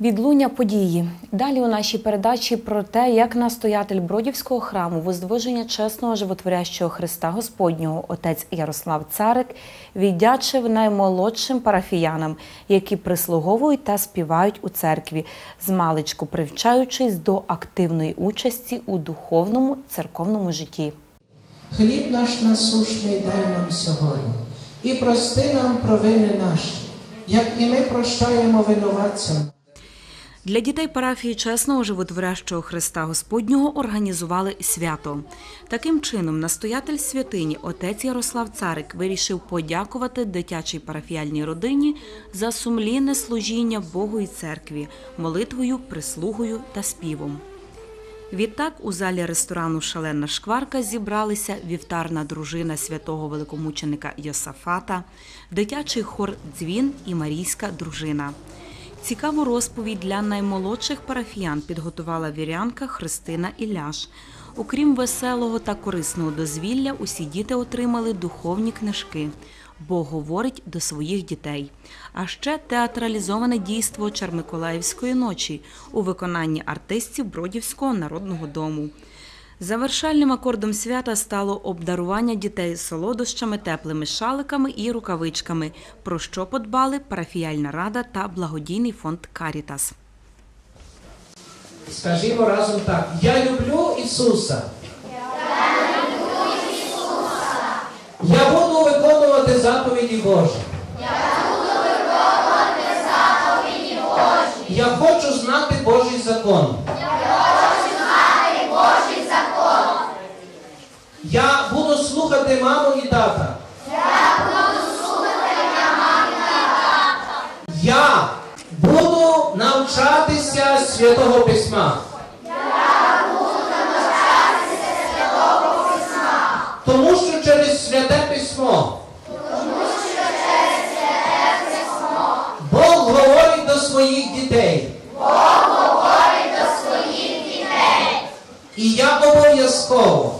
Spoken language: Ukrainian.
Відлуння події. Далі у нашій передачі про те, як настоятель Бродівського храму Воздвиження чесного животворящого Христа Господнього, отець Ярослав Царик, віддячив наймолодшим парафіянам, які прислуговують та співають у церкві, змалечку привчаючись до активної участі у духовному церковному житті. Хліб наш насушний дай нам сьогодні, і прости нам провини наші, як і ми прощаємо винуватцям. Для дітей парафії чесного животворящого Христа Господнього організували свято. Таким чином, настоятель святині отець Ярослав Царик вирішив подякувати дитячій парафіяльній родині за сумлінне служіння Богу і церкві, молитвою, прислугою та співом. Відтак у залі ресторану Шалена шкварка зібралися вівтарна дружина святого великомученика Йосафата, дитячий хор Дзвін і Марійська дружина. Цікаву розповідь для наймолодших парафіян підготувала вірянка Христина Іляш. Окрім веселого та корисного дозвілля, усі діти отримали духовні книжки. Бог говорить до своїх дітей. А ще театралізоване дійство Чармиколаївської ночі у виконанні артистів Бродівського народного дому. Завершальним акордом свята стало обдарування дітей солодощами, теплими шаликами і рукавичками, про що подбали парафіяльна рада та благодійний фонд Карітас. Скажімо разом так: Я люблю Ісуса. Я буду виконувати заповіді Божі. Буду слухати маму і тата. Я буду навчатися святого письма. Я буду навчатися святого письма. Тому що через святе письмо. Бог говорить до своїх дітей. Бог говорить до своїх дітей. І я обов'язково.